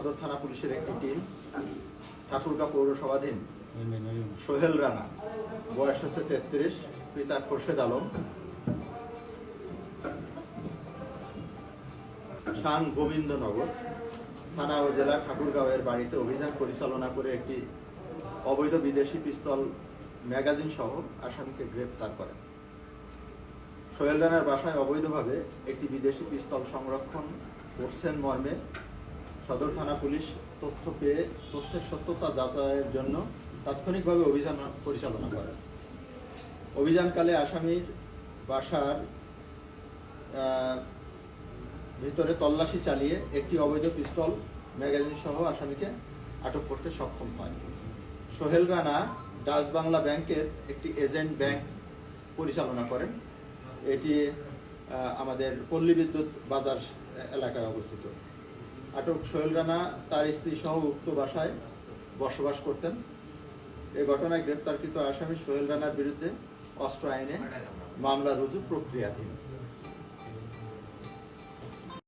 সদর থানা পুলিশের একটি টিম, ঠাকুরগাঁ পৌরসভাধীন সোহেল রানা, বয়স হচ্ছে তেত্রিশ, পিতা খোরশেদ আলম, শান গোবিন্দনগর, থানা ও জেলা ঠাকুরগাঁওয়ের বাড়িতে অভিযান পরিচালনা করে একটি অবৈধ বিদেশি পিস্তল ম্যাগাজিন সহ আসামিকে গ্রেপ্তার করেন সোহেল রানার বাসায় অবৈধভাবে একটি বিদেশি পিস্তল সংরক্ষণ করছেন মর্মে সদর থানা পুলিশ তথ্য পেয়ে তথ্যের সত্যতা যাচাইয়ের জন্য তাৎক্ষণিকভাবে অভিযান পরিচালনা করেন। অভিযানকালে আসামির বাসার ভিতরে তল্লাশি চালিয়ে একটি অবৈধ পিস্তল, ম্যাগাজিন সহ আসামিকে আটক করতে সক্ষম হয়। সোহেল রানা ডাচ বাংলা ব্যাংকের একটি এজেন্ট ব্যাংক পরিচালনা করেন। এটি আমাদের পল্লী বিদ্যুৎ বাজার এলাকায় অবস্থিত। আটক সোহেল রানা, তার স্ত্রী সহ উক্ত বাসায় বসবাস করতেন। এ ঘটনায় গ্রেপ্তারকৃত আসামি সোহেল রানার বিরুদ্ধে অস্ত্র আইনে মামলা রুজু প্রক্রিয়াধীন।